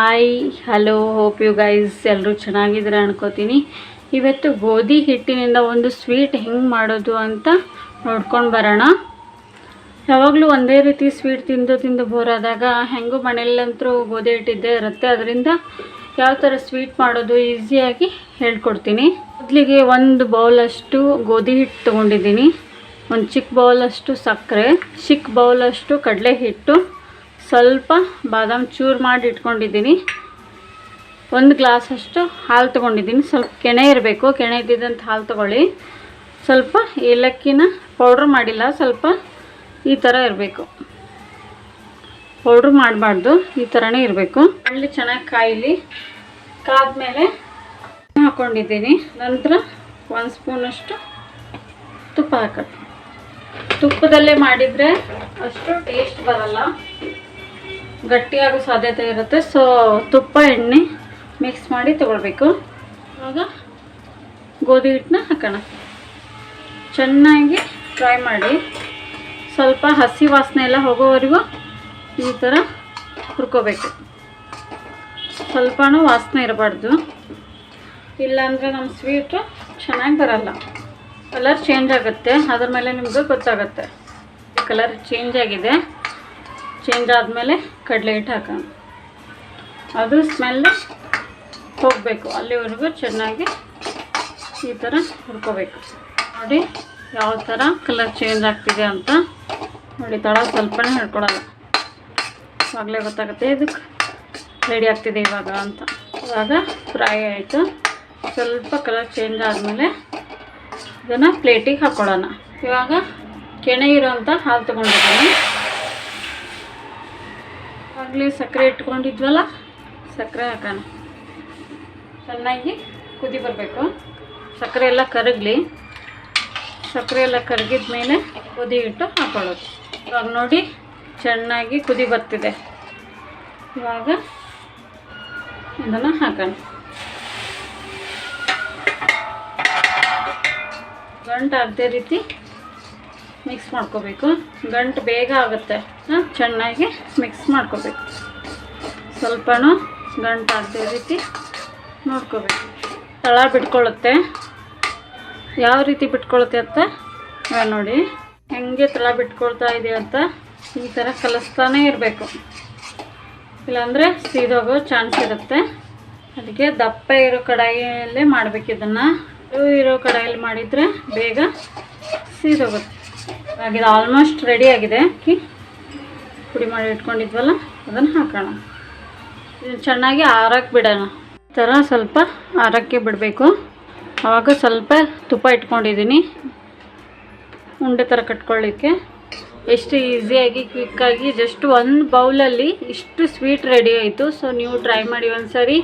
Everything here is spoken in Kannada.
Hi hello hope you guys ಎಲ್ಲರೂ ಚೆನ್ನಾಗಿದ್ದೀರ ಅನ್ಕೋತೀನಿ. ಇವತ್ತು ಗೋಧಿ ಹಿಟ್ಟಿನಿಂದ ಒಂದು ಸ್ವೀಟ್ ಹೆಂಗೆ ಮಾಡೋದು ಅಂತ ನೋಡ್ಕೊಂಡು ಬರೋಣ. ಯಾವಾಗಲೂ ಒಂದೇ ರೀತಿ ಸ್ವೀಟ್ ತಿಂದು ತಿಂದು ಬೋರಾದಾಗ ಹೆಂಗೂ ಮನೆಯಲ್ಲಂತೂ ಗೋಧಿ ಹಿಟ್ಟಿದ್ದೇ ಇರುತ್ತೆ. ಅದರಿಂದ ಯಾವ ಥರ ಸ್ವೀಟ್ ಮಾಡೋದು ಈಸಿಯಾಗಿ ಹೇಳ್ಕೊಡ್ತೀನಿ. ಮೊದಲಿಗೆ ಒಂದು ಬೌಲಷ್ಟು ಗೋಧಿ ಹಿಟ್ಟು ತೊಗೊಂಡಿದ್ದೀನಿ. ಒಂದು ಚಿಕ್ಕ ಬೌಲಷ್ಟು ಸಕ್ಕರೆ ಚಿಕ್ಕ ಬೌಲಷ್ಟು ಕಡಲೆ ಹಿಟ್ಟು. ಸ್ವಲ್ಪ ಬಾದಾಮ್ ಚೂರು ಮಾಡಿ ಇಟ್ಕೊಂಡಿದ್ದೀನಿ. ಒಂದು ಗ್ಲಾಸಷ್ಟು ಹಾಲು ತೊಗೊಂಡಿದ್ದೀನಿ. ಸ್ವಲ್ಪ ಕೆನೆ ಇರಬೇಕು. ಕೆನೆ ಇದ್ದಿದ್ದಂಥ ಹಾಲು ತೊಗೊಳ್ಳಿ. ಸ್ವಲ್ಪ ಏಲಕ್ಕಿನ ಪೌಡ್ರ್ ಮಾಡಿಲ್ಲ. ಸ್ವಲ್ಪ ಈ ಥರ ಇರಬೇಕು. ಪೌಡ್ರ್ ಮಾಡಬಾರ್ದು. ಈ ಥರನೇ ಇರಬೇಕು. ಅಲ್ಲಿ ಚೆನ್ನಾಗಿ ಕಾಯಿಲಿ. ಕಾದ್ಮೇಲೆ ಹಾಕ್ಕೊಂಡಿದ್ದೀನಿ ನಂತರ ಒಂದು ಸ್ಪೂನಷ್ಟು ತುಪ್ಪ ಹಾಕೋದು ತುಪ್ಪದಲ್ಲೇ ಮಾಡಿದರೆ ಅಷ್ಟು ಟೇಸ್ಟ್ ಬರಲ್ಲ. ಗಟ್ಟಿಯಾಗೋ ಸಾಧ್ಯತೆ ಇರುತ್ತೆ. ಸೊ ತುಪ್ಪ, ಎಣ್ಣೆ ಮಿಕ್ಸ್ ಮಾಡಿ ತೊಗೊಳ್ಬೇಕು. ಆಗ ಗೋಧಿ ಹಿಟ್ಟನ್ನ ಹಾಕೋಣ. ಚೆನ್ನಾಗಿ ಫ್ರೈ ಮಾಡಿ. ಸ್ವಲ್ಪ ಹಸಿ ವಾಸನೆ ಎಲ್ಲ ಹೋಗೋವರೆಗೂ ಈ ಥರ ಹುರ್ಕೋಬೇಕು. ಸ್ವಲ್ಪನೂ ವಾಸನೆ ಇರಬಾರ್ದು. ಇಲ್ಲಾಂದರೆ ನಮ್ಮ ಸ್ವೀಟು ಚೆನ್ನಾಗಿ ಬರಲ್ಲ. ಕಲರ್ ಚೇಂಜ್ ಆಗುತ್ತೆ. ಅದ್ರ ಮೇಲೆ ನಿಮಗೂ ಗೊತ್ತಾಗುತ್ತೆ. ಕಲರ್ ಚೇಂಜ್ ಆಗಿದೆ. ಚೇಂಜ್ ಆದಮೇಲೆ ಕಡಲೆ ಹಿಟ್ಟು ಹಾಕೋಣ. ಅದು ಸ್ಮೆಲ್ ಹೋಗಬೇಕು. ಅಲ್ಲಿವರೆಗೂ ಚೆನ್ನಾಗಿ ಈ ಥರ ಹುರ್ಕೋಬೇಕು. ನೋಡಿ ಯಾವ ಥರ ಕಲರ್ ಚೇಂಜ್ ಆಗ್ತಿದೆ ಅಂತ. ನೋಡಿ ತಳ ಸ್ವಲ್ಪನೇ ಹಿಡ್ಕೊಳಲ್ಲ ಆಗಲೇ ಗೊತ್ತಾಗುತ್ತೆ ಇದಕ್ಕೆ ರೆಡಿ ಆಗ್ತಿದೆ ಇವಾಗ ಅಂತ. ಇವಾಗ ಫ್ರೈ ಆಯಿತು. ಸ್ವಲ್ಪ ಕಲರ್ ಚೇಂಜ್ ಆದಮೇಲೆ ಇದನ್ನು ಪ್ಲೇಟಿಗೆ ಹಾಕ್ಕೊಳ್ಳೋಣ ಇವಾಗ ಕೆಣೆ ಇರೋಂಥ ಹಾಲು ತೊಗೊಂಡಿದ್ದೀನಿ. ಆಗಲೇ ಸಕ್ಕರೆ ಇಟ್ಕೊಂಡಿದ್ವಲ್ಲ? ಸಕ್ಕರೆ ಹಾಕೋಣ. ಚೆನ್ನಾಗಿ ಕುದಿ ಬರಬೇಕು. ಸಕ್ಕರೆ ಎಲ್ಲ ಕರಗಲಿ. ಸಕ್ಕರೆ ಎಲ್ಲ ಕರಗಿದ ಮೇಲೆ ಕುದಿ ಇಟ್ಟು ಹಾಕೊಳ್ಳೋದು. ಇವಾಗ ನೋಡಿ, ಚೆನ್ನಾಗಿ ಕುದಿ ಬರ್ತಿದೆ. ಇವಾಗ ಇದನ್ನು ಹಾಕೋಣ. ಗಂಟು ಆಗದೆ ರೀತಿ ಮಿಕ್ಸ್ ಮಾಡ್ಕೋಬೇಕು. ಗಂಟು ಬೇಗ ಆಗುತ್ತೆ. ಹಾಂ, ಚೆನ್ನಾಗಿ ಮಿಕ್ಸ್ ಮಾಡ್ಕೋಬೇಕು. ಸ್ವಲ್ಪನೂ ಗಂಟು ಆಗದೆ ರೀತಿ ನೋಡ್ಕೋಬೇಕು. ತಳ ಬಿಟ್ಕೊಳ್ಳುತ್ತೆ. ಯಾವ ರೀತಿ ಬಿಟ್ಕೊಳುತ್ತೆ ಅಂತ ನೋಡಿ. ಹೆಂಗೆ ತಳ ಬಿಟ್ಕೊಳ್ತಾ ಇದೆ ಅಂತ ಈ ಥರ ಕಲಿಸ್ತಾನೇ ಇರಬೇಕು. ಇಲ್ಲಾಂದರೆ ಸೀದೋಗೋ ಚಾನ್ಸ್ ಇರುತ್ತೆ. ಅದಕ್ಕೆ ದಪ್ಪ ಇರೋ ಕಡಾಯಿಯಲ್ಲೇ ಮಾಡಬೇಕು ಇದನ್ನು. ಇರೋ ಕಡಾಯಲ್ಲಿ ಮಾಡಿದರೆ ಬೇಗ ಸೀದೋಗುತ್ತೆ. ಇದು ಆಲ್ಮೋಸ್ಟ್ ರೆಡಿ ಆಗಿದೆ. ಅಕ್ಕಿ. ಪುಡಿ ಮಾಡಿ ಇಟ್ಕೊಂಡಿದ್ವಲ್ಲ, ಅದನ್ನು ಹಾಕೋಣ. ಚೆನ್ನಾಗಿ ಆರಕ್ಕೆ ಬಿಡೋಣ. ಈ ಥರ ಸ್ವಲ್ಪ ಆರಕ್ಕೆ ಬಿಡಬೇಕು. ಆವಾಗ ಸ್ವಲ್ಪ ತುಪ್ಪ ಇಟ್ಕೊಂಡಿದ್ದೀನಿ ಉಂಡೆ ಥರ ಕಟ್ಕೊಳ್ಳಿಕ್ಕೆ. ಎಷ್ಟು ಈಸಿಯಾಗಿ ಕ್ವಿಕ್ಕಾಗಿ ಜಸ್ಟ್ ಒಂದು ಬೌಲಲ್ಲಿ ಇಷ್ಟು ಸ್ವೀಟ್ ರೆಡಿ ಆಯಿತು. ಸೊ ನೀವು ಟ್ರೈ ಮಾಡಿ ಒಂದು ಸರಿ